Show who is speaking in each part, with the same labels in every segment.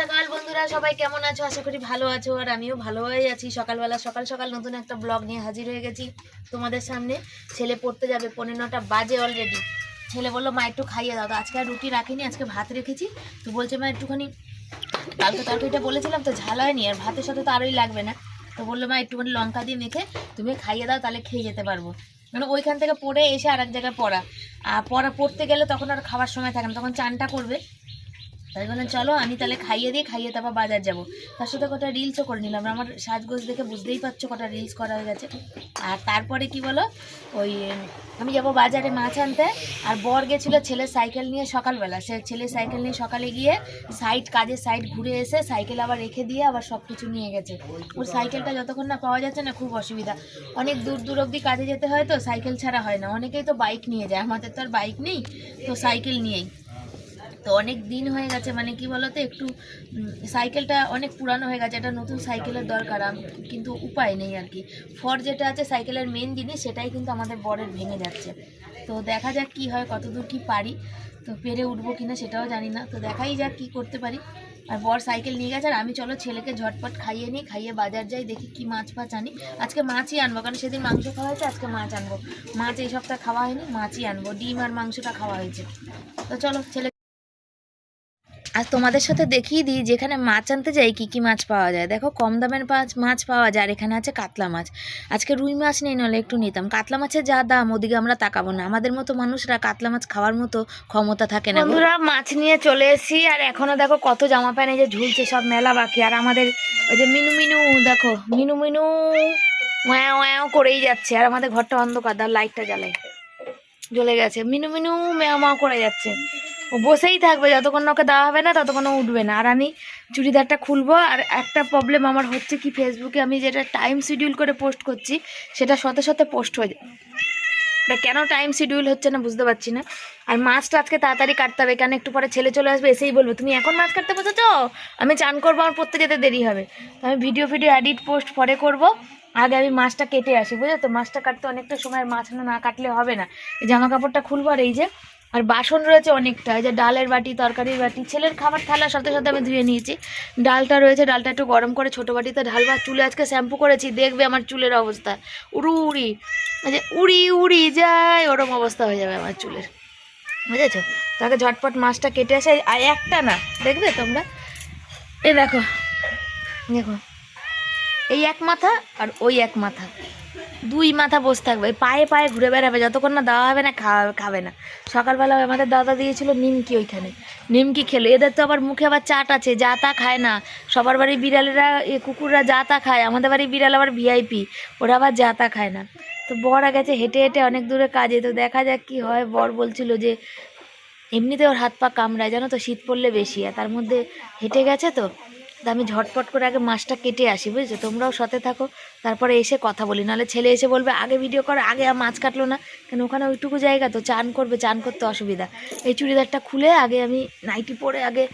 Speaker 1: সকাল, বন্ধুরা, সবাই কেমন আছো? আশা করি ভালো আছো, আর আমিও ভালো হয়ে আছি। সকালবেলা, সকাল সকাল নতুন একটা ব্লগ নিয়ে হাজির হয়ে গেছি তোমাদের সামনে। ছেলে পড়তে যাবে পনেরো নটা বাজে অলরেডি ছেলে বলল, মা, একটু খাইয়ে দাও। তো আজকে আর রুটি রাখিনি, আজকে ভাত রেখেছি। তো বলছে, মা, একটুখানি কালকে তরকারিটা বলেছিলাম, তো ঝাল হয়নি, আর ভাতের সাথে তো আরোই লাগবে না। তো বলল, মা, একটুখানি লঙ্কা দিয়ে মেখে তুমি খাইয়ে দাও, তাহলে খেয়ে যেতে পারব। মানে ওইখান থেকে পড়ে এসে আর এক জায়গায় পড়া। আর পড়া, পড়তে গেলে তখন আর খাওয়ার সময় থাকে না, তখন চানটা করবে। তাই বললাম চলো, আমি তাহলে খাইয়ে দিয়ে খাইয়ে তারপর বাজার যাব। তার সাথে কটা রিলসও করে নিলাম। আমার সাজগোজ দেখে বুঝতেই পারছ কটা রিলস করা হয়ে গেছে। আর তারপরে কি বলো, ওই, আমি যাব বাজারে মাছ আনতে। আর বর গেছিল ছেলের সাইকেল নিয়ে সকালবেলা। সে ছেলের সাইকেল নিয়ে সকালে গিয়ে সাইড কাজের সাইড ঘুরে এসে সাইকেল আবার রেখে দিয়ে আবার সব কিছু নিয়ে গেছে। ওর সাইকেলটা যতক্ষণ না পাওয়া যাচ্ছে না, খুব অসুবিধা। অনেক দূর দূর অব্দি কাজে যেতে হয় তো, সাইকেল ছাড়া হয় না। অনেকেই তো বাইক নিয়ে যায়। আমাদের তো আর বাইক নেই, তো সাইকেল নিয়েই। তো অনেক দিন হয়ে গেছে মানে কি বলতো, একটু সাইকেলটা অনেক পুরানো হয়ে গেছে, একটা নতুন সাইকেলের দরকার কিন্তু উপায় নেই আর কি। ফর যেটা আছে সাইকেলের মেন জিনিস, সেটাই কিন্তু আমাদের বরের ভেঙে যাচ্ছে। তো দেখা যাক কি হয়, কতদূর কি পারি, তো পেরে উঠবো কিনা সেটাও জানি না। তো দেখাই যাক কি করতে পারি। আর বর সাইকেল নিয়ে গেছে, আর আমি চলো ছেলেকে ঝটপট খাইয়ে নিই, খাইয়ে বাজার যাই, দেখি কি মাছ ফাছ আনি। আজকে মাছই আনব, কারণ সেদিন মাংস খাওয়া হয়েছে, আজকে মাছ আনব। মাছ এই সপ্তাহে খাওয়া হয়নি, মাছই আনব, ডিম আর মাংসটা খাওয়া হয়েছে। তো চলো ছেলে আর তোমাদের সাথে দেখিয়ে দিই, যেখানে মাছ আনতে যাই, কি কি মাছ পাওয়া যায়। দেখো, কম দামের মাছ মাছ পাওয়া যায়, আর এখানে আছে কাতলা মাছ। আজকে রুই মাছ নেই নলে একটু নিতাম। কাতলা মাছের যা দাম, ওদিকে আমরা তাকাবো না। আমাদের মতো মানুষরা কাতলা মাছ খাওয়ার মতো ক্ষমতা থাকে না বন্ধুরা, মাছ নিয়ে চলে এসেছি, আর এখনও দেখো কত জামা প্যান্ট যে ঝুলছে, সব মেলা বাকি। আর আমাদের ওই যে মিনু মিনু, দেখো, মিনু মিনু, ওয়াও ওয়াও করেই যাচ্ছে। আর আমাদের ঘরটা অন্ধকার দাও লাইটটা জ্বালাই। জ্বলে গেছে। মিনু মিনু, ম্যাও ম্যাও করে যাচ্ছে। ও বসেই থাকবে, যতক্ষণ ওকে দেওয়া হবে না, ততক্ষণ উঠবে না। আর আমি চুড়িদারটা খুলবো, আর একটা প্রবলেম আমার হচ্ছে কি ফেসবুকে আমি যেটা টাইম শিডিউল করে পোস্ট করছি, সেটা সাথে সাথে পোস্ট হয়ে যায়। কেন টাইম শিডিউল হচ্ছে না বুঝতে পারছি না। আর মাছটা আজকে তাড়াতাড়ি কাটতে হবে, কেন একটু পরে ছেলে চলে আসবে, এসেই বলবে, তুমি এখন মাছ কাটতে বসেছো? আমি চান করব, আমার পড়তে যেতে দেরি হবে। তো আমি ভিডিও ফিডিও এডিট পোস্ট পরে করব। আগে আমি মাছটা কেটে আসি বুঝলো তো মাছটা কাটতে অনেকটা সময়, মাছ না কাটলে হবে না। এই জামা কাপড়টা খুলবো আর এই যে, আর বাসন রয়েছে অনেকটা, এই যে ডালের বাটি, তরকারির বাটি, ছেলের খাবার থালার সাথে সাথে আমি ধুয়ে নিয়েছি। ডালটা রয়েছে, ডালটা একটু গরম করে ছোটো বাটিতে ঢালবা চুলে আজকে শ্যাম্পু করেছি, দেখবে আমার চুলের অবস্থা। উড়ু, উড়ি যে উড়ি উড়ি যায়, ওরম অবস্থা হয়ে যাবে আমার চুলের। বুঝেছ? তাকে ঝটপট মাছটা কেটে আসে, আর একটা না, দেখবে তোমরা? এই দেখো দেখো। এই এক মাথা আর ওই এক মাথা। দুই মাথা বসে থাকবে। পায়ে পায়ে ঘুরে বেড়াবে। যতক্ষণ না দেওয়া হবে না, খাওয়া খাবে না। সকালবেলা আমাদের দাদা দিয়েছিল নিমকি ওইখানে। নিমকি খেলো। এদের তো আবার মুখে আবার চাট আছে, যা তা খায় না। সবার বাড়ি বিড়ালেরা, এ কুকুররা যা তা খায়। আমাদের বাড়ি বিড়াল আবার ভিআইপি ওরা আবার যা তা খায় না। তো বর গেছে হেঁটে হেঁটে অনেক দূরে কাজে, তো দেখা যাক কি হয়। বর বলছিল যে, এমনিতে ওর হাত পা কামড়ায়। জানো তো, শীত পড়লে বেশি। আর তার মধ্যে হেঁটে গেছে তা? আমি ঝটপট করে আগে মাছটা কেটে আসি, বুঝেছ? তোমরাও সাথে থাকো, তারপরে এসে কথা বলি। নাহলে ছেলে এসে বলবে, আগে ভিডিও করো, আগে আর মাছ কাটলো না। কেন ওখানে ওইটুকু জায়গা তো, চান করবে, চান করতে অসুবিধা। এই চুড়িদারটা খুলে আগে আমি নাইটি পরে আগে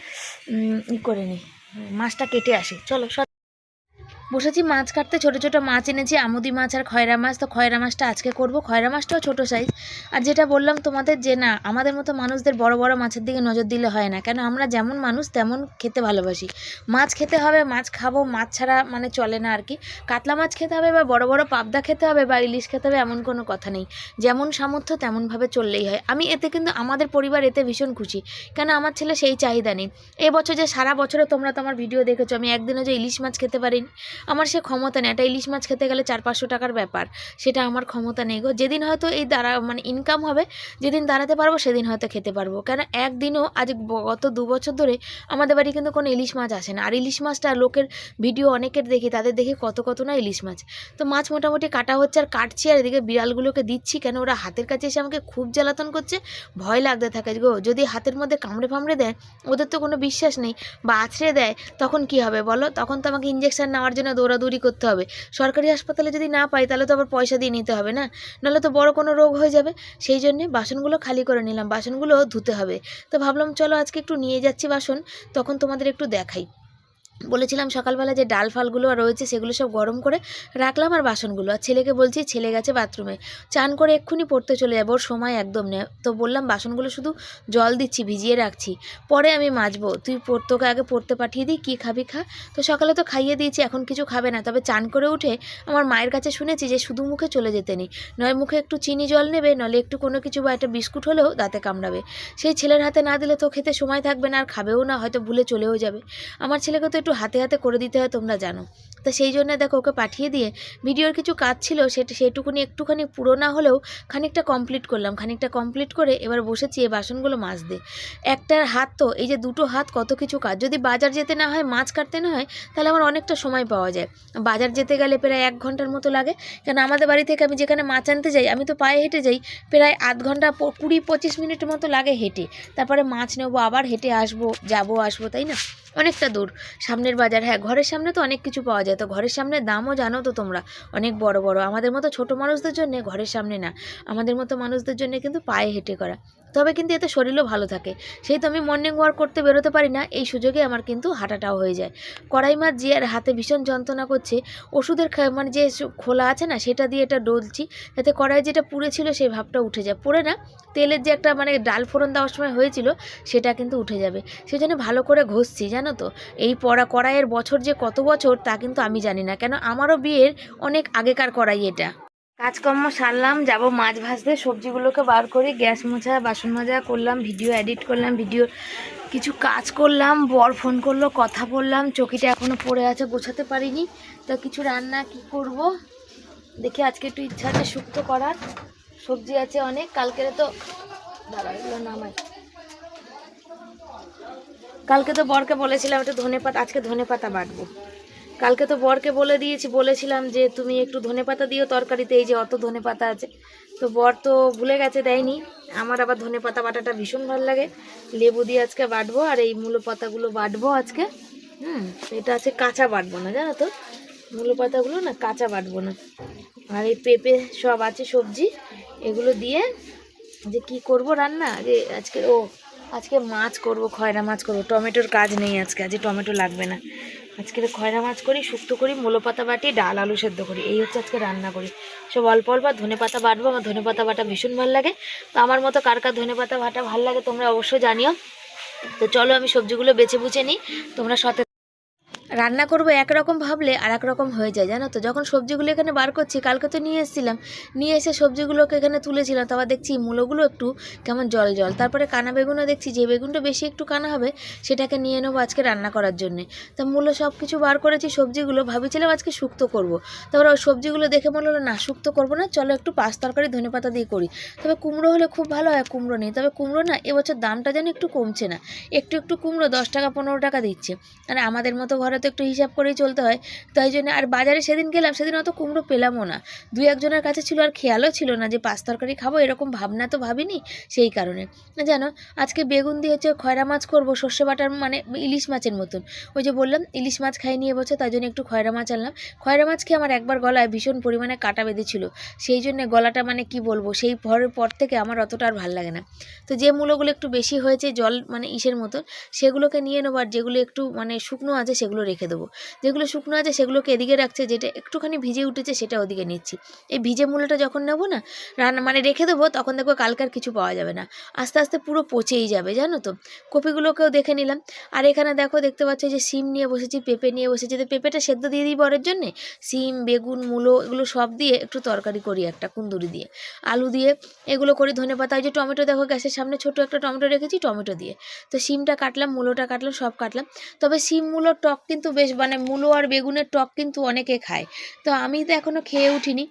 Speaker 1: ই করে নিই, মাছটা কেটে আসি। চলো বসেছি মাছ কাটতে, ছোট ছোট মাছ এনেছি, আমুদি মাছ আর খয়রা মাছ। তো খয়রা মাছটা আজকে করব। খয়রা মাছটাও ছোট সাইজ আর যেটা বললাম তোমাদের যে না, আমাদের মতো মানুষদের বড় বড় মাছের দিকে নজর দিলে হয় না। কেন আমরা যেমন মানুষ তেমন খেতে ভালোবাসি। মাছ খেতে হবে, মাছ খাব, মাছ ছাড়া মানে চলে না আর কি। কাতলা মাছ খেতে হবে বা বড় বড় পাবদা খেতে হবে বা ইলিশ খেতে হবে এমন কোনো কথা নেই। যেমন সামর্থ্য তেমনভাবে চললেই হয়। আমি এতে কিন্তু আমাদের পরিবার এতে ভীষণ খুশি। কেন আমার ছেলে সেই চাহিদা নেই। এবছর যে সারা বছরে তোমরা তোমার ভিডিও দেখেছ, আমি একদিনও যে ইলিশ মাছ খেতে পারিনি। আমার সে ক্ষমতা নেই। একটা ইলিশ মাছ খেতে গেলে চার পাঁচশো টাকার ব্যাপার। সেটা আমার ক্ষমতা নেই গো। যেদিন হয়তো এই দাঁড়া মানে ইনকাম হবে, যেদিন দাঁড়াতে পারব সেদিন হয়তো খেতে পারব। কেন একদিনও, আজ গত দু বছর ধরে আমাদের বাড়ি কিন্তু কোনো ইলিশ মাছ আসে না। আর ইলিশ মাছটা লোকের ভিডিও অনেকের দেখি, তাদের দেখি কত কত না ইলিশ মাছ। তো মাছ মোটামুটি কাটা হচ্ছে আর কাটছি আর এদিকে বিড়ালগুলোকে দিচ্ছি। কেন ওরা হাতের কাছে এসে আমাকে খুব জ্বালাতন করছে, ভয় লাগতে থাকে গো। যদি হাতের মধ্যে কামড়ে ফামড়ে দেয়, ওদের তো কোনো বিশ্বাস নেই বা আছড়ে দেয়, তখন কি হবে বলো? তখন তো আমাকে ইঞ্জেকশন নেওয়ার জন্য দৌড়াদৌড়ি করতে হবে। সরকারি হাসপাতালে যদি না পাই, তাহলে তো আবার পয়সা দিয়ে নিতে হবে না? নাহলে তো বড় কোনো রোগ হয়ে যাবে। সেই জন্যে বাসনগুলো খালি করে নিলাম, বাসনগুলো ধুতে হবে। তো ভাবলাম, চলো আজকে একটু নিয়ে যাচ্ছি বাসন, তখন তোমাদের একটু দেখাই। বলেছিলাম সকালবেলা যে ডাল ফালগুলো রয়েছে সেগুলো সব গরম করে রাখলাম আর বাসনগুলো। আর ছেলেকে বলছি, ছেলে গেছে বাথরুমে। চান করে এক্ষুনি পড়তে চলে যাব, ওর সময় একদম নেই। তো বললাম, বাসনগুলো শুধু জল দিচ্ছি, ভিজিয়ে রাখছি। পরে আমি মাজবো। তুই তোকে আগে পড়তে পাঠিয়ে দিই, কী খাবি খা? তো সকালে তো খাইয়ে দিয়েছি, এখন কিছু খাবে না। তবে চান করে উঠে আমার মায়ের কাছে শুনেছি যে শুধু মুখে চলে যেতে নেই। নয়, মুখে একটু চিনি জল নেবে, নলে একটু কোনো কিছু বা একটা বিস্কুট হলেও দাঁতে কামড়াবে। সেই ছেলের হাতে না দিলে তো খেতে সময় থাকবে না, আর খাবেও না, হয়তো ভুলে চলেও যাবে। আমার ছেলেকে তো একটু হাতে হাতে করে দিতে হয়, তোমরা জানো। তো সেই জন্য দেখো ওকে পাঠিয়ে দিয়ে ভিডিওর কিছু কাজ ছিল, সেটা, সেটুকুনি একটুখানি পুরো না হলেও খানিকটা কমপ্লিট করলাম। খানিকটা কমপ্লিট করে এবার বসেছি এই বাসনগুলো মাজতে। একটার হাত তো, এই যে দুটো হাত কত কিছু কাজ। যদি বাজার যেতে না হয়, মাছ কাটতে না হয়, তাহলে আমার অনেকটা সময় পাওয়া যায়। বাজার যেতে গেলে প্রায় এক ঘণ্টার মতো লাগে। কেন আমাদের বাড়ি থেকে আমি যেখানে মাছ আনতে যাই, আমি তো পায়ে হেঁটে যাই, প্রায় আধ ঘণ্টা কুড়ি পঁচিশ মিনিটের মতো লাগে হেঁটে। তারপরে মাছ নেব, আবার হেঁটে আসব, যাব, আসব, তাই না? অনেকটা দূর। সামনের বাজার হ্যাঁ ঘরের সামনে তো অনেক কিছু পাওয়া যায়। তো ঘরের সামনে দামও জানো তো তোমরা, অনেক বড় বড়। আমাদের মতো ছোট মানুষদের জন্য ঘরের সামনে না, আমাদের মতো মানুষদের জন্য কিন্তু পায়ে হেঁটে করা। তবে কিন্তু এতে শরীরও ভালো থাকে। সেই তো আমি মর্নিং ওয়াক করতে বেরোতে পারি না, এই সুযোগে আমার কিন্তু হাঁটাটাও হয়ে যায়। কড়াই মাছ জিয়ার হাতে ভীষণ যন্ত্রণা করছে, ওষুধের মানে যে খোলা আছে না, সেটা দিয়ে এটা ডলছি, যাতে কড়াই যেটা পুড়ে ছিল সেই ভাবটা উঠে যায়। পুড়ে না, তেলের যে একটা মানে ডাল ফোড়ন দেওয়ার সময় হয়েছিল, সেটা কিন্তু উঠে যাবে। সেই জন্য ভালো করে ঘষছি, জানো তো? এই পড়া কড়াইয়ের বছর যে কত বছর, তা কিন্তু আমি জানি না। কেন, আমারও বিয়ের অনেক আগেকার কড়াই এটা। কাজকর্ম সারলাম, যাব মাছ ভাজতে, সবজিগুলোকে বার করি, গ্যাস মোছা, বাসন মাজা করলাম, ভিডিও এডিট করলাম, ভিডিও কিছু কাজ করলাম, বর ফোন করল, কথা বললাম, চকিটা এখনও পড়ে আছে, গোছাতে পারিনি, তো কিছু রান্না কি করব? দেখি, আজকে একটু ইচ্ছা আছে শুক্তো করার, সবজি আছে অনেক কালকেরে তো দাঁড়া, এগুলো কালকে তো বরকে বলেছিলাম, একটু ধনে পাতা আজকে ধনে পাতা বাটবো। কালকে তো বরকে বলে দিয়েছি, বলেছিলাম যে তুমি একটু ধনে পাতা দিও তরকারিতে, এই যে অত ধনে পাতা আছে। তো বর তো ভুলে গেছে, দেয়নি। আমার আবার ধনে পাতা বাটাটা ভীষণ ভালো লাগে। লেবু দিয়ে আজকে বাটবো, আর এই মূলো পাতাগুলো বাটবো আজকে। হুম, এটা আছে কাঁচা বাটবো না, জানো তো? মূলো পাতাগুলো না কাঁচা বাটবো না। আর এই পেঁপে সব আছে, সবজি। এগুলো দিয়ে যে কি করব রান্না? যে আজকে, ও, আজকে মাছ করব, খয়রা মাছ করব। টমেটোর কাজ নেই আজকে আজকে টমেটো লাগবে না। আজকে খয়রা মাছ করি, শুক্তো করি মূলো পাতা বাটি, ডাল, আলু সেদ্ধ করি। এই হচ্ছে আজকে রান্না করি। সব অল্প অল্প ধনে পাতা বাটবো, আমার ধনে পাতা বাটা ভীষণ ভালো লাগে। তো আমার মতো কার কার ধনে পাতা বাটা ভালো লাগে তোমরা অবশ্যই জানিও। তো চলো আমি সবজিগুলো বেছে বুঝে নিই, তোমরা সতে রান্না করব একরকম ভাবলে আর এক রকম হয়ে যায়, জানো তো? যখন সবজিগুলো এখানে বার করছি, কালকে তো নিয়ে এসেছিলাম। নিয়ে এসে সবজিগুলোকে এখানে তুলেছিলাম তারপর দেখছি মূলোগুলো একটু কেমন জল জল। তারপরে কানা বেগুনও দেখছি, যে বেগুনটা বেশি একটু কানা হবে, সেটাকে নিয়ে নেব আজকে রান্না করার জন্যে। তা মূলো সব কিছু বার করেছি সবজিগুলো, ভাবিছিলাম আজকে শুক্তো করব। তারপরে ওই সবজিগুলো দেখে মনে হলো, না, শুক্তো করব না, চলো একটু পাঁচ তরকারি ধনে পাতা দিয়ে করি। তবে কুমড়ো হলে খুব ভালো হয়, কুমড়ো নেই। তবে কুমড়ো না এবছর দামটা যেন একটু কমছে না। একটু একটু কুমড়ো দশ টাকা, পনেরো টাকা দিচ্ছে। আর আমাদের মতো ঘরে তো একটু হিসাব করেই চলতে হয়। তাই জন্য আর বাজারে সেদিন গেলাম, সেদিন অত কুমড়ো পেলামও না। দুই একজনের কাছে ছিল আর খেয়ালও ছিল না যে পাঁচ তরকারি খাব, এরকম ভাবনা তো ভাবিনি সেই কারণে। জানো, আজকে বেগুন দিয়ে হচ্ছে খয়রা মাছ করব, সর্ষে বাটার মানে ইলিশ মাছের মতন। ওই যে বললাম, ইলিশ মাছ খাইনি এবছর তাই জন্য একটু খয়রা মাছ আনলাম। খয়রা মাছ খেয়ে আমার একবার গলায় ভীষণ পরিমাণে কাটা বেঁধেছিল। সেই জন্য গলাটা মানে কি বলব, সেই পরের পর থেকে আমার অতটা আর ভালো লাগে না। তো যে মূলগুলো একটু বেশি হয়েছে, জল মানে ইসের মতন, সেগুলোকে নিয়ে নেব, আর যেগুলো একটু মানে শুকনো আছে, সেগুলো রেখে দেবো। যেগুলো শুকনো আছে সেগুলোকে এদিকে রাখছে, যেটা একটুখানি ভিজে উঠেছে সেটা ওদিকে নিচ্ছি। এই ভিজে মূলোটা যখন নেব না, রান্না মানে রেখে দেবো, তখন দেখব কালকার কিছু পাওয়া যাবে না। আস্তে আস্তে পুরো পচেই যাবে, জানো তো? কপিগুলোকেও দেখে নিলাম। আর এখানে দেখো, দেখতে পাচ্ছ যে সিম নিয়ে বসেছি, পেঁপে নিয়ে বসেছি। তো পেঁপেটা সেদ্ধ দিয়ে দিই বরের জন্যে? সিম বেগুন, মূলো এগুলো সব দিয়ে একটু তরকারি করি একটা, কুন্দুরি দিয়ে। আলু দিয়ে এগুলো করি ধনে পাতা, ওই যে টমেটো দেখো গ্যাসের সামনে ছোট একটা টমেটো রেখেছি, টমেটো দিয়ে। তো সিমটা কাটলাম, মূলোটা কাটলাম, সব কাটলাম। তবে সিম মূলোর টক কিন্তু বেশ মানে মূলো আর বেগুনের টক কিন্তু অনেকে খায়। তো আমি তো এখনও খেয়ে উঠিনি।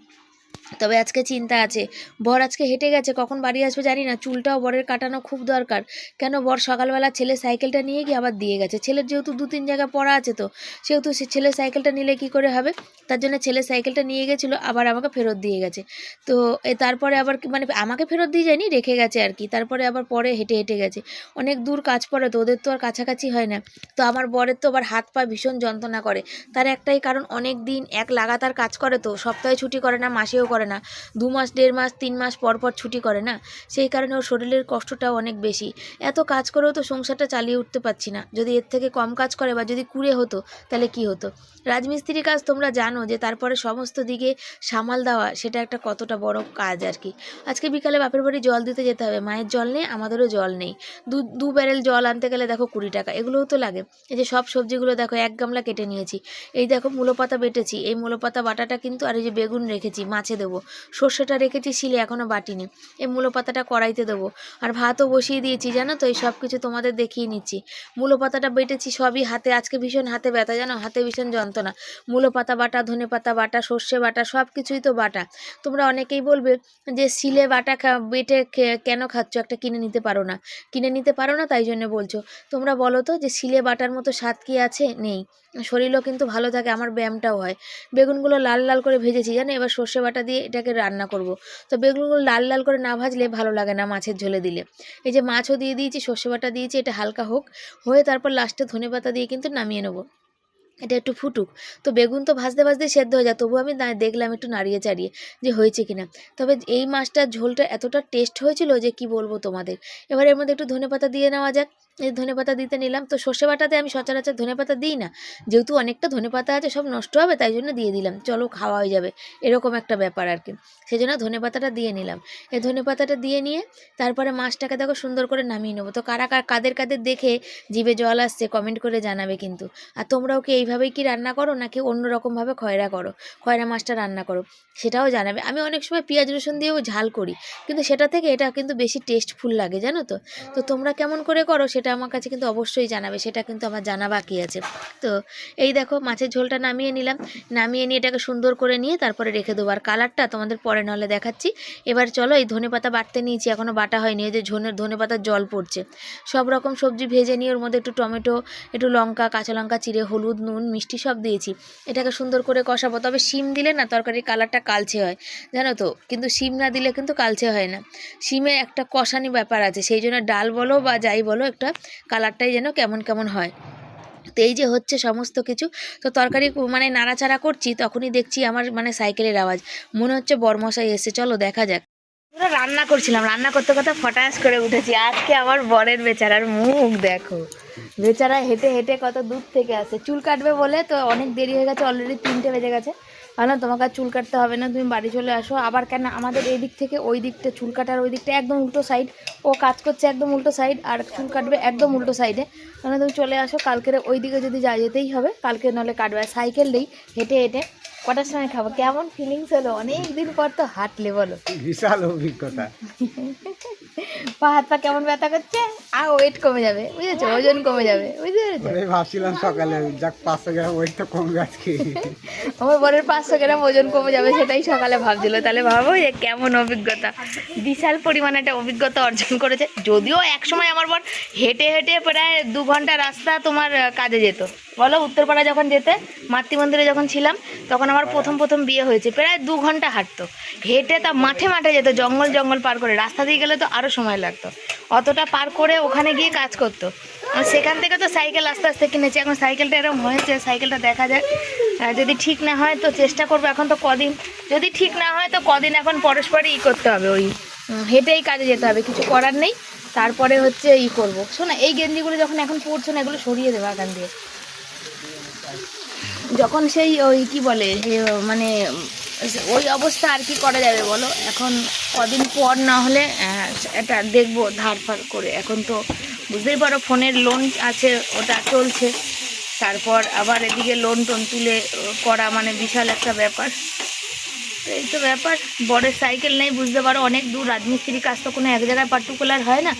Speaker 1: তবে আজকে চিন্তা আছে। বর আজকে হেঁটে গেছে, কখন বাড়ি আসবে জানি না। চুলটাও বরের কাটানো খুব দরকার। কেন বর সকালবেলা ছেলে সাইকেলটা নিয়ে গিয়ে আবার দিয়ে গেছে? ছেলের যেহেতু দু তিন জায়গায় পড়া আছে তো, সেহেতু সে ছেলে সাইকেলটা নিলে কি করে হবে? তার জন্য ছেলে সাইকেলটা নিয়ে গেছিল, আবার আমাকে ফেরত দিয়ে গেছে। তো এ তারপরে আবার মানে আমাকে ফেরত দিয়ে যায়নি, রেখে গেছে আর কি। তারপরে আবার পরে হেঁটে হেঁটে গেছে। অনেক দূর কাজ পড়ে তো, ওদের তো আর কাছাকাছি হয় না। তো আমার বরের তো আবার হাত পা ভীষণ যন্ত্রণা করে। তার একটাই কারণ, অনেক দিন এক লাগাতার কাজ করে তো, সপ্তাহে ছুটি করে না, মাসেও করে না। দু মাস, দেড় মাস, তিন মাস পর পর ছুটি করে না। সেই কারণে ওর শরীরের কষ্টটাও অনেক বেশি। এত কাজ করেও তো সংসারটা চালিয়ে উঠতে পারছি না। যদি এর থেকে কম কাজ করে বা যদি কুড়ে হতো, তাহলে কি হতো? রাজমিস্ত্রির কাজ তোমরা জানো যে তারপরে সমস্ত দিকে সামাল দেওয়া, সেটা একটা কতটা বড় কাজ আর কি। আজকে বিকালে বাপের বাড়ি জল দিতে যেতে হবে। মায়ের জল নেই, আমাদেরও জল নেই। দু দু ব্যারেল জল আনতে গেলে দেখো কুড়ি টাকা। এগুলোও তো লাগে। এই যে সব সবজিগুলো দেখো, এক গামলা কেটে নিয়েছি। এই দেখো মূলো পাতা বেটেছি। এই মূলো পাতা বাটাটা কিন্তু আর এই যে বেগুন রেখেছি, মাছে দেবো। সর্ষেটা রেখেছি, শিলে এখনও বাটিনি। এই মূলো পাতাটা কড়াইতে দেবো। আর ভাতও বসিয়ে দিয়েছি, জানো তো? এই সব কিছু তোমাদের দেখিয়ে নিচ্ছি। মূলো পাতাটা বেটেছি সবই হাতে, আজকে ভীষণ হাতে ব্যথা, জানো? হাতে ভীষণ যন্ত্রণা। মূলো পাতা বাটা, ধনে পাতা বাটা, সর্ষে বাটা সব কিছুই তো বাটা। তোমরা অনেকেই বলবে যে, শিলে বাটা বেটে কেন খাচ্ছ? একটা কিনে নিতে পারো না। কিনে নিতে পারো না, তাই জন্য বলছো। তোমরা বলো তো যে, শিলে বাটার মতো স্বাদ কি আছে? নেই। শরীরও কিন্তু ভালো থাকে, আমার ব্যায়ামটাও হয়। বেগুনগুলো লাল লাল করে ভেজেছি, জানো? এবার সর্ষে বাটা দিয়ে এটাকে রান্না করব। তো বেগুনগুলো লাল লাল করে না ভাজলে ভালো লাগে না মাছের ঝোলে দিলে। এই যে মাছও দিয়ে দিয়েছি, সর্ষে বাটা দিয়েছি, এটা হালকা হোক। হয়ে তারপর লাস্টে ধনে পাতা দিয়ে কিন্তু নামিয়ে নেব। এটা একটু ফুটুক। তো বেগুন তো ভাজতে ভাজতে সেদ্ধ হয়ে যায়, তবু আমি দেখলাম একটু নাড়িয়ে চাড়িয়ে যে হয়েছে কিনা। তবে এই মাছটার ঝোলটা এতটা টেস্ট হয়েছিল যে কি বলব তোমাদের। এবার এর মধ্যে একটু ধনে পাতা দিয়ে নেওয়া যাক। ধনে পাতা দিতে নিলাম। তো সর্ষে বাটাতে আমি সচরাচর ধনে পাতা দিই না। যেহেতু অনেকটা ধনে পাতা আছে, সব নষ্ট হবে, তাই জন্য দিয়ে দিলাম। চলো, খাওয়া হয়ে যাবে। এরকম একটা ব্যাপার আর কি। সেই জন্য ধনে পাতাটা দিয়ে নিলাম। এই ধনে পাতাটা দিয়ে নিয়ে তারপরে মাছটাকে দেখো সুন্দর করে নামিয়ে নেব। তো কারা কার, কাদের কাদের দেখে জিভে জল আসছে কমেন্ট করে জানাবে কিন্তু। আর তোমরাও কি এইভাবেই কি রান্না করো, নাকি অন্য রকমভাবে খয়রা করো? খয়রা মাছটা রান্না করো। সেটাও জানাবে। আমি অনেক সময় পেঁয়াজ রসুন দিয়েও ঝাল করি। কিন্তু সেটা থেকে এটা কিন্তু বেশি টেস্টফুল লাগে, জানো তো? তো তোমরা কেমন করে করো সেটা আমার কাছে কিন্তু অবশ্যই জানাবে, সেটা কিন্তু আমার জানা বাকি আছে। তো এই দেখো মাছের ঝোলটা নামিয়ে নিলাম। নামিয়ে নিয়ে এটাকে সুন্দর করে নিয়ে তারপরে রেখে দেবো। আর কালারটা তোমাদের পরে নাহলে দেখাচ্ছি। এবার চলো এই ধনে পাতা বাটতে নিয়েছি এখনও বাটা হয়নি। এই যে ঝোনের ধনে পাতার জল পড়ছে। সব রকম সবজি ভেজে নিয়ে ওর মধ্যে একটু টমেটো, একটু লঙ্কা, কাঁচা লঙ্কা, চিড়ে, হলুদ, নুন, মিষ্টি সব দিয়েছি। এটাকে সুন্দর করে কষাবো। তবে শিম দিলে না তরকারির কালারটা কালচে হয়, জানো তো? কিন্তু শিম না দিলে কিন্তু কালচে হয় না। শিমে একটা কষানি ব্যাপার আছে, সেই জন্য ডাল বলো বা যাই বলো একটা কালারটাই যেন কেমন কেমন হয়। তো এই যে হচ্ছে সমস্ত কিছু, তো তরকারি মানে নাড়াচাড়া করছি, তখনই দেখছি আমার মানে সাইকেলের আওয়াজ। মনে হচ্ছে বরমশাই এসে চলো দেখা যাক। পুরো রান্না করছিলাম, রান্না করতে করতে ফটাস করে উঠেছি। আজকে আমার বরের বেচারার মুখ, দেখো। বেচারা হেঁটে হেঁটে কত দূর থেকে আসে। চুল কাটবে বলে তো অনেক দেরি হয়ে গেছে অলরেডি তিনটে বেজে গেছে। ভাবলাম তোমাকে আর চুল কাটতে হবে না তুমি বাড়ি চলে আসো। আবার কেন আমাদের এই দিক থেকে ওই দিকটা চুল কাটার ওই দিকটা একদম উল্টো সাইড ও কাজ করছে একদম উল্টো সাইড আর চুল কাটবে একদম উল্টো সাইডে তাহলে তুমি চলে আসো কালকের ওই দিকে যদি যা যেতেই হবে কালকে নাহলে কাটবে। আর সাইকেল নেই হেঁটে হেঁটে কটার সময় খাব? কেমন ফিলিংস হলো? অনেক দিন পর তো হাঁটলে বলো।
Speaker 2: বিশাল অভিজ্ঞতা।
Speaker 1: পা হাত পা কেমন ব্যথা করছে? আর ওয়েট কমে যাবে বুঝেছ? ওজন কমে যাবে বুঝতে পেরেছ?
Speaker 2: আমি ভাবছিলাম সকালে যাক পাঁচশো গ্রাম ওয়েট তো কমবে আজকে।
Speaker 1: আমার বরের পাঁচশো গ্রাম ওজন কমে যাবে সেটাই সকালে ভাবছিল। তাহলে ভাবো যে কেমন অভিজ্ঞতা। বিশাল পরিমাণে একটা অভিজ্ঞতা অর্জন করেছে। যদিও একসময় আমার বর হেঁটে হেঁটে প্রায় দু ঘণ্টা রাস্তা তোমার কাজে যেত। বলো উত্তরপাড়া যখন যেতে মাতৃমন্দিরে যখন ছিলাম তখন আমার প্রথম প্রথম বিয়ে হয়েছে। প্রায় দু ঘণ্টা হাঁটতো। হেঁটে তা মাঠে মাঠে যেত জঙ্গল জঙ্গল পার করে। রাস্তা দিয়ে গেলে তো আরও সময় লাগতো। অতটা পার করে ওখানে গিয়ে কাজ করতো। সেখান থেকে তো সাইকেল আস্তে আস্তে কিনেছি। এখন সাইকেলটা এরকম হয়েছে সাইকেলটা দেখা আহ, যদি ঠিক না হয় তো চেষ্টা করব এখন তো কদিন। যদি ঠিক না হয় তো কদিন এখন পরস্পরই ই করতে হবে ওই হেঁটেই কাজে যেতে হবে। কিছু করার নেই তারপরে হচ্ছে ই করব। শোনো এই গেঞ্জিগুলো যখন এখন পরছো না এগুলো সরিয়ে দেবো এখান দিয়ে। যখন সেই ওই কি বলে মানে ওই অবস্থা আর কি করা যাবে বলো? এখন কদিন পর না হলে এটা দেখব ধার ফার করে। এখন তো বুঝতেই পারো ফোনের লোন আছে, ওটা চলছে। তারপর আবার এদিকে লোন টোন তুলে করা মানে বিশাল একটা ব্যাপার। এই তো ব্যাপার। বড়ের সাইকেল নেই, বুঝতে পারো। অনেক দূর, রাজমিস্ত্রির কাজ তো কোনো এক জায়গায় পার্টিকুলার হয় না।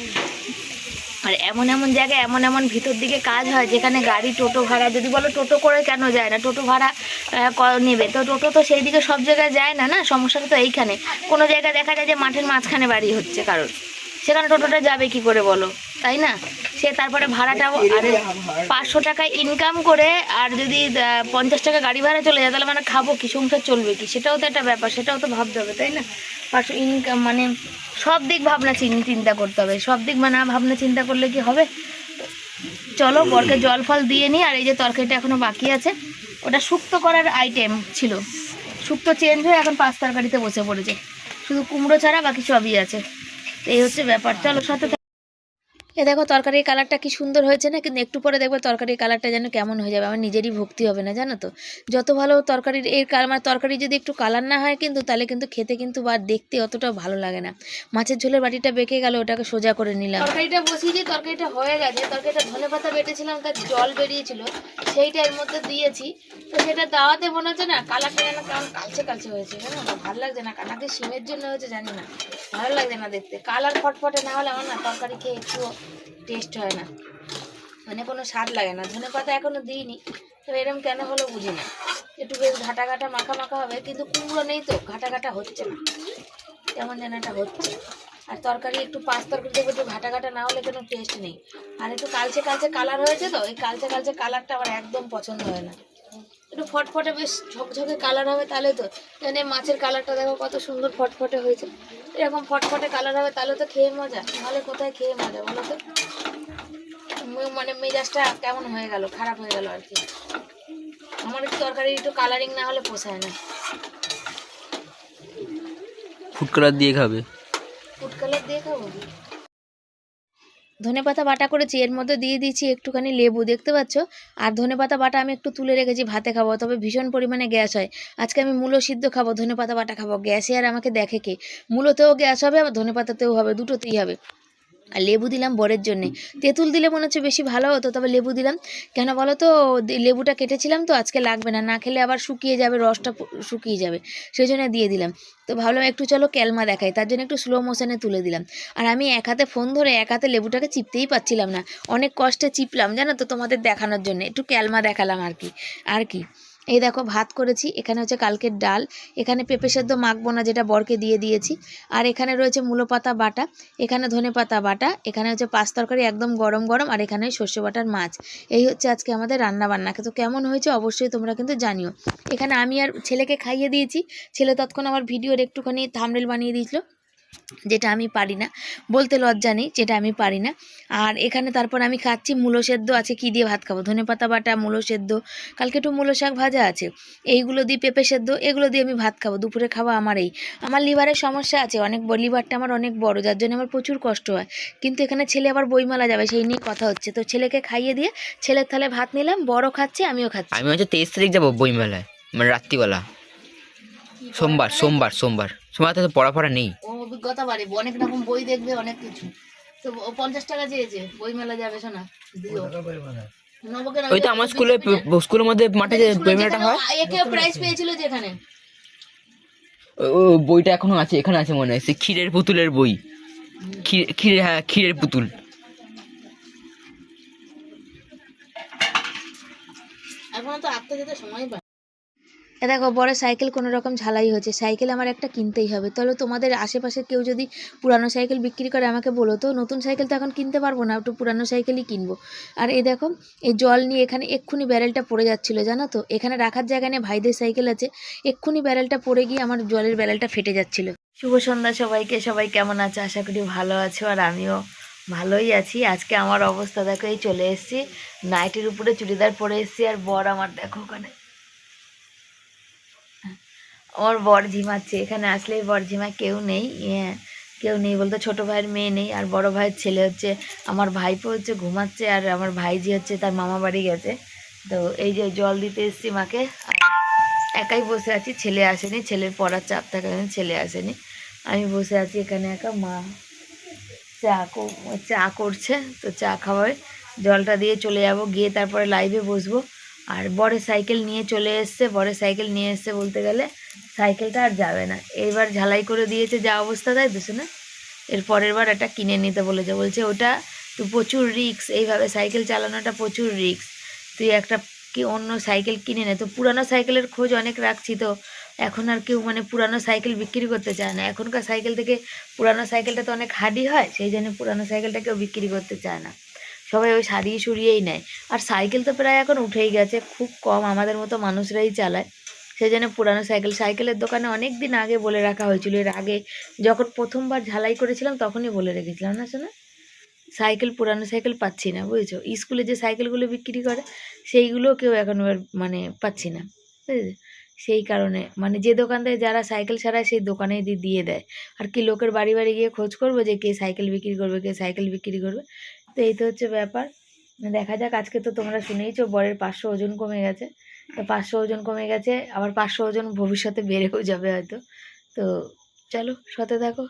Speaker 1: আর এমন এমন জায়গায় এমন এমন ভিতর দিকে কাজ হয় যেখানে গাড়ি টোটো ভাড়া যদি বলো টোটো করে কেন যায় না? টোটো ভাড়া নেবে। তো টোটো তো সেই দিকে সব জায়গায় যায় না না? সমস্যাটা তো এইখানে। কোনো জায়গায় দেখা যায় যে মাঠের মাঝখানে বাড়ি হচ্ছে কারণ সেখানে টোটোটা যাবে কি করে বলো? তাই না? সে তারপরে ভাড়াটাও আরে পাঁচশো টাকা ইনকাম করে আর যদি পঞ্চাশ টাকা গাড়ি ভাড়া চলে যায় তাহলে মানে খাব কি? সংসার চলবে কি? সেটাও তো একটা ব্যাপার সেটাও তো ভাবতে হবে তাই না? পাঁচশো ইনকাম মানে সব দিক ভাবনা চিন- চিন্তা করতে হবে। সব দিক মানে ভাবনা চিন্তা করলে কি হবে? চলো বরকে জল ফল দিয়ে নিই, আর এই যে তরকারিটা এখনও বাকি আছে, ওটা শুক্ত করার আইটেম ছিল। শুক্ত চেঞ্জ হয়ে এখন পাঁচ তরকারিতে বসে পড়েছে। শুধু কুমড়ো ছাড়া বাকি সবই আছে। এই হচ্ছে ব্যাপার। চলো সাথে। এ দেখো তরকারির কালারটা কি সুন্দর হয়েছে না? কিন্তু একটু পরে দেখবে তরকারির কালারটা যেন কেমন হয়ে যাবে। আমার নিজেরই ভক্তি হবে না, জানো তো? যত ভালো তরকারির, এর মানে তরকারি যদি একটু কালার না হয় কিন্তু, তাহলে কিন্তু খেতে কিন্তু বা দেখতে অতটা ভালো লাগে না। মাছের ঝোলের বাটিটা বেঁকে গেল, ওটাকে সোজা করে নিলাম। তরকারিটা বসিয়েছি তরকারিটা হয়ে গেছে। তরকারিটা ধনে পাতা বেটেছিলাম, তার জল বেরিয়েছিল। সেইটা এর মধ্যে দিয়েছি। তো সেটা দাওয়াতে মনে হচ্ছে না কালারটা যেন কেমন কালচে কালচে হয়েছে, জানো ভালো লাগছে না। কানাকে সিমের জন্য হয়েছে, জানি না। ভালো লাগছে না দেখতে। কালার ফটফটে না হলে আমার না তরকারি খেয়ে একটু টেস্ট হয় না। মানে কোনো স্বাদ লাগে না। ধনে পাতা এখনও দিইনি। তো এরকম কেন হলো বুঝি না। একটু বেশ ঘাটা ঘাটা মাখা মাখা হবে, কিন্তু কুমড়ো নেই তো, ঘাটা ঘাটা হচ্ছে না। কেমন যেন এটা হচ্ছে। আর তরকারি একটু পাঁচ তরকারি দেখব একটু ঘাটা ঘাটা না হলে কোনো টেস্ট নেই। আর একটু কালচে কালচে কালার হয়েছে তো এই কালচে কালচে কালারটা আমার একদম পছন্দ হয় না। একটু ফটফটে বেশ ঝকঝকে কালার হবে তাহলে তো। এখানে মাছের কালারটা দেখো কত সুন্দর ফটফটে হয়েছে। এরকম ফটফটে কালার হবে তাহলে তো খেয়ে মজা। তাহলে কোথায় খেয়ে মজা বলো তো? মানে মেজাজটা কেমন হয়ে গেল খারাপ হয়ে গেল আর কি। আমার তরকারি একটু কালারিং না হলে পোষায় না।
Speaker 3: ফুটকালার দিয়ে খাবে।
Speaker 1: ফুড কালার দিয়ে খাব ধনে পাতা বাটা করেছি, এর মধ্যে দিয়ে দিয়েছি একটুখানি লেবু, দেখতে পাচ্ছ? আর ধনে পাতা বাটা আমি একটু তুলে রেখেছি, ভাতে খাব, তবে ভীষণ পরিমাণে গ্যাস হয়। আজকে আমি মূলো সিদ্ধ খাব ধনে পাতা বাটা খাব, গ্যাসে আর আমাকে দেখে কে? মূলোতেও গ্যাস হবে, আবার ধনে পাতাতেও হবে, দুটোতেই হবে। আর লেবু দিলাম বরের জন্যে। তেঁতুল দিলে মনে হচ্ছে বেশি ভালো হতো, তবে লেবু দিলাম। কেন বলো তো লেবুটা কেটেছিলাম তো, আজকে লাগবে না। না খেলে আবার শুকিয়ে যাবে, রসটা শুকিয়ে যাবে। সেই জন্য দিয়ে দিলাম। তো ভাবলাম একটু চলো ক্যালমা দেখাই, তার জন্য একটু স্লো মোশনে তুলে দিলাম। আর আমি এক হাতে ফোন ধরে এক হাতে লেবুটাকে চিপতেই পাচ্ছিলাম না। অনেক কষ্টে চিপলাম, জানো তো, তোমাদের দেখানোর জন্য। একটু ক্যালমা দেখালাম আর কি আর কি। এই দেখো ভাত করেছি, এখানে হচ্ছে কালকের ডাল, এখানে পেঁপে সেদ্ধ মাখবো না যেটা বরকে দিয়ে দিয়েছি, আর এখানে রয়েছে মূলো পাতা বাটা, এখানে ধনে পাতা বাটা, এখানে হচ্ছে পাঁচ তরকারি একদম গরম গরম, আর এখানে সর্ষে বাটার মাছ, এই হচ্ছে আজকে আমাদের রান্না বান্না, তো কেমন হয়েছে অবশ্যই তোমরা কিন্তু জানিও, এখানে আমি আর ছেলেকে খাইয়ে দিয়েছি, ছেলে তৎক্ষণ আমার ভিডিওর একটুখানি থামনেল বানিয়ে দিয়েছিল যেটা আমি পারি না। বলতে লজ্জা নেই, যেটা আমি পারি না। আর এখানে তারপর আমি খাচ্ছি মূলো সেদ্ধ আছে, কি দিয়ে ভাত খাব? ধনে পাতা বাটা, মূলো সেদ্ধ, কালকে একটু মূলো শাক ভাজা আছে। এইগুলো দিয়ে পেঁপে সেদ্ধ, এগুলো দিয়ে আমি ভাত খাব, দুপুরে খাওয়া আমার এই। আমার লিভারের সমস্যা আছে, অনেক লিভারটা আমার অনেক বড়, যার জন্য আমার প্রচুর কষ্ট হয়। কিন্তু এখানে ছেলে আবার বইমেলা যাবে, সেই নিয়ে কথা হচ্ছে। তো ছেলেকে খাইয়ে দিয়ে ছেলের থালে ভাত নিলাম, বড় খাচ্ছে, আমিও খাচ্ছি।
Speaker 3: আমি হচ্ছে তেইশ তারিখ যাব বইমেলায় মানে রাত্রিবেলা। সোমবার সোমবার সোমবার। সোমবার তো পড়া পড়া নেই।
Speaker 1: ও অভিজ্ঞতা বাড়ে অনেক রকম বই দেখবে অনেক কিছু। তো পঞ্চাশ টাকা চেয়েছে বই মেলা যাবে শোনা দিও।
Speaker 3: ওই তো আমার স্কুলে স্কুলের মধ্যে মাঠে যে বইমেলাটা হয়?
Speaker 1: একে প্রাইজ পেয়েছিল যেখানে।
Speaker 3: বইটা এখনও আছে এখানে আছে মনে হয় সে ক্ষীরের পুতুলের বই। ক্ষীরের হ্যাঁ ক্ষীরের পুতুল।
Speaker 1: এখনও তো আটটা যেতে সময় পায়। এ দেখো, বড় সাইকেল কোনো রকম ঝালাই হচ্ছে সাইকেল আমার একটা কিনতেই হবে। তাহলে তোমাদের আশেপাশে কেউ যদি পুরানো সাইকেল বিক্রি করে আমাকে বলো, তো নতুন সাইকেল তো এখন কিনতে পারব না, একটু পুরানো সাইকেলই কিনবো। আর এই দেখো, এই জল নিয়ে এখানে এক্ষুনি ব্যারেলটা পড়ে যাচ্ছিল, জানো তো? এখানে রাখার জায়গা নিয়ে ভাইদের সাইকেল আছে, এক্ষুনি ব্যারেলটা পড়ে গিয়ে আমার জলের ব্যারেলটা ফেটে যাচ্ছিল। শুভ সন্ধ্যা সবাইকে, সবাই কেমন আছে? আশা করি ভালো আছো, আর আমিও ভালোই আছি। আজকে আমার অবস্থা দেখো, এই চলে এসেছি, নাইটের উপরে চুড়িদার পরে এসেছি, আর বর আমার দেখো ওখানে। আমার বর ঝিমাচ্ছে এখানে আসলেই বর ঝিমা কেউ নেই ইয়ে, কেউ নেই বলতে ছোটো ভাইয়ের মেয়ে নেই আর বড় ভাইয়ের ছেলে হচ্ছে আমার ভাইপো হচ্ছে ঘুমাচ্ছে আর আমার ভাইজি হচ্ছে তার মামা বাড়ি গেছে। তো এই যে জল দিতে এসেছি মাকে একাই বসে আছি ছেলে আসেনি ছেলের পড়ার চাপ থাকার জন্য ছেলে আসেনি। আমি বসে আছি এখানে একা মা চা চা করছে তো চা খাওয়ায় জলটা দিয়ে চলে যাব গিয়ে তারপরে লাইভে বসবো। আর বড় সাইকেল নিয়ে চলে এসছে বড় সাইকেল নিয়ে এসছে বলতে গেলে সাইকেলটা আর যাবে না। এইবার ঝালাই করে দিয়েছে যা অবস্থা, তাই তো না এর পরের বার একটা কিনে নিতে বলেছে। বলছে, ওটা তো প্রচুর রিক্স এইভাবে সাইকেল চালানোটা প্রচুর রিক্স তুই একটা কি অন্য সাইকেল কিনে নে। তো পুরানো সাইকেলের খোঁজ অনেক রাখছি তো। এখন আর কেউ মানে পুরানো সাইকেল বিক্রি করতে চায় না। এখনকার সাইকেল থেকে পুরানো সাইকেলটা তো অনেক হাডি হয়, সেই জন্য পুরানো সাইকেলটা কেউ বিক্রি করতে চায় না। সবাই ওই সারিয়ে সরিয়েই নেয়। আর সাইকেল তো প্রায় এখন উঠেই গেছে, খুব কম। আমাদের মতো মানুষরাই চালায়। সেই জন্য পুরানো সাইকেল। সাইকেলের দোকানে অনেক দিন আগে বলে রাখা হয়েছিল। এর আগে যখন প্রথমবার ঝালাই করেছিলাম, তখনই বলে রেখেছিলাম, না শোনা সাইকেল, পুরানো সাইকেল পাচ্ছি না, বুঝেছ? স্কুলে যে সাইকেলগুলো বিক্রি করে, সেইগুলো কেউ এখন মানে পাচ্ছি না, বুঝেছ? সেই কারণে মানে যে দোকান থেকে যারা সাইকেল ছাড়ায়, সেই দোকানেই দি- দিয়ে দেয়। আর কি লোকের বাড়ি বাড়ি গিয়ে খোঁজ করব যে কে সাইকেল বিক্রি করবে, কে সাইকেল বিক্রি করবে? তো এই তো হচ্ছে ব্যাপার। দেখা যাক, আজকে তো তোমরা শুনেইছো, বরের পাঁচশো ওজন কমে গেছে। তো পাঁচশো ওজন কমে গেছে, আবার পাঁচশো ওজন ভবিষ্যতে বেড়েও যাবে হয়তো। তো চলো সাথে থাকো।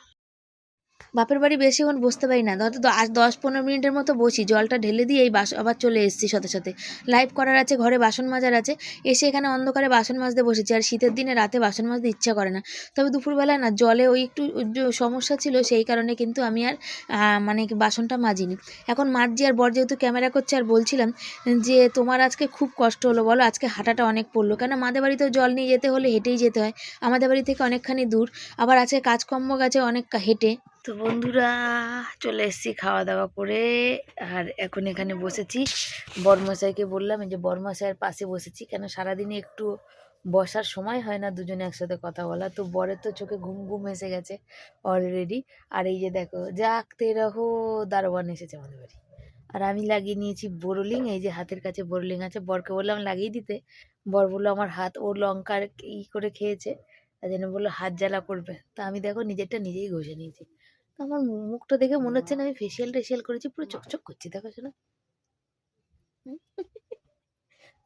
Speaker 1: বাপের বাড়ি বেশিক্ষণ বসতে পারি না। হয়তো আজ দশ পনেরো মিনিটের মতো বসি, জলটা ঢেলে দিয়ে এই বাস আবার চলে এসেছি সাথে সাথে। লাইভ করার আছে, ঘরে বাসন মাজার আছে, এসে এখানে অন্ধকারে বাসন মাজতে বসেছি। আর শীতের দিনে রাতে বাসন মাজতে ইচ্ছা করে না। তবে দুপুরবেলায় না, জলে ওই একটু সমস্যা ছিল, সেই কারণে কিন্তু আমি আর মানে বাসনটা মাজিনি। এখন মাজছি, আর বর যেহেতু ক্যামেরা করছে, আর বলছিলাম যে তোমার আজকে খুব কষ্ট হলো, বলো আজকে হাঁটাটা অনেক পড়ল। কেন আমাদের বাড়িতেও জল নিয়ে যেতে হলে হেঁটেই যেতে হয়। আমাদের বাড়ি থেকে অনেকখানি দূর। আবার আছে কাজকর্ম গেছে অনেক হেঁটে। তো বন্ধুরা, চলে এসেছি খাওয়া দাওয়া করে। আর এখন এখানে বসেছি। বরমশাইকে বললাম যে বরমশাইয়ের পাশে বসেছি। কেন সারাদিনে একটু বসার সময় হয় না দুজনে একসাথে কথা বলা? তো বরের তো চোখে ঘুম ঘুম এসে গেছে অলরেডি আর এই যে দেখো, জাগতে রহো, দারোয়ান এসেছে আমাদের বাড়ি। আর আমি লাগিয়ে নিয়েছি বোরলিং, এই যে হাতের কাছে বোরলিং আছে। বরকে বললাম, লাগিয়ে দিতে? বর বলল, আমার হাত, ও লঙ্কার ই করে খেয়েছে। তাই জন্য বলল, হাত জ্বালা করবে। তা আমি দেখো, নিজেরটা নিজেই ঘষে নিয়েছি। তো আমার মুখটা দেখে মনে হচ্ছে না আমি ফেসিয়াল টেসিয়াল করেছি পুরো চকচক করছি দেখো শোনা।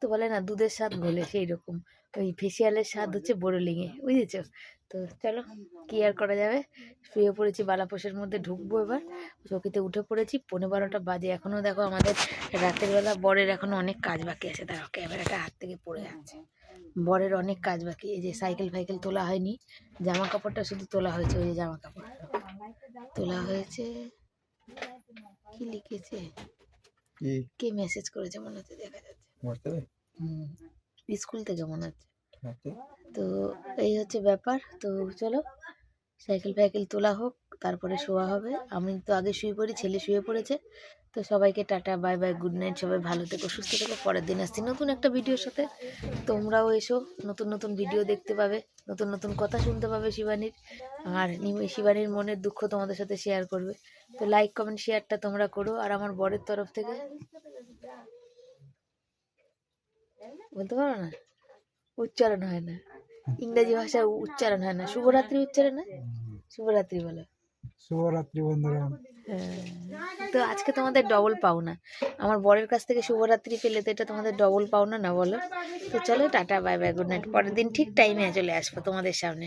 Speaker 1: তো বলে না দুধের স্বাদ ঘোলে সেই রকম ওই ফেসিয়ালের স্বাদ হচ্ছে বোরলিংয়ে বুঝেছ? তো চলো কি আর করা যাবে? শুয়ে পড়েছি বালাপোষের মধ্যে ঢুকবো এবার। চকিতে উঠে পড়েছি পনেরো বারোটা বাজে। এখনও দেখো আমাদের রাতের বেলা বরের এখনও অনেক কাজ বাকি আছে। দেখো ক্যামেরাটা হাত থেকে পড়ে যাচ্ছে। বরের অনেক কাজ বাকি এই যে সাইকেল ফাইকেল তোলা হয়নি জামা কাপড়টা শুধু তোলা হয়েছে ওই যে জামা কাপড় তোলা হয়েছে। কি লিখেছে?
Speaker 2: কি?
Speaker 1: কে মেসেজ করেছে মনে হচ্ছে দেখা যাচ্ছে। হুম স্কুল থেকে মনে হচ্ছে। তো এই হচ্ছে ব্যাপার তো চলো সাইকেল ফাইকেল তোলা হোক তারপরে শোয়া হবে। আমি তো আগে শুয়ে পড়ি, ছেলে শুয়ে পড়েছে। তো সবাইকে tata, bye bye, good night, সবাই ভালো থেকো, সুস্থ থেকো। পরের দিন আসছি নতুন একটা ভিডিওর সাথে। তোমরাও এসো, নতুন নতুন ভিডিও দেখতে পাবে, নতুন নতুন কথা শুনতে পাবে শিবানীর। আর শিবানীর মনের দুঃখ তোমাদের সাথে শেয়ার করবে। তো লাইক কমেন্ট শেয়ারটা তোমরা করো। আর আমার বরের তরফ থেকে বলতে পারো না? উচ্চারণ হয় না। ইংরেজি ভাষা উচ্চারণ হয় না। শুভরাত্রি উচ্চারণ হয়? শুভরাত্রি বলো।
Speaker 2: শুভরাত্রি বন্ধুরা।
Speaker 1: হ্যাঁ। তো আজকে তোমাদের ডবল পাওনা। আমার বরের কাছ থেকে শুভরাত্রি পেলে তো এটা তোমাদের ডবল পাওনা না বলো? তো চলো, tata bye bye good night পরের দিন ঠিক টাইমে চলে আসব তোমাদের সামনে।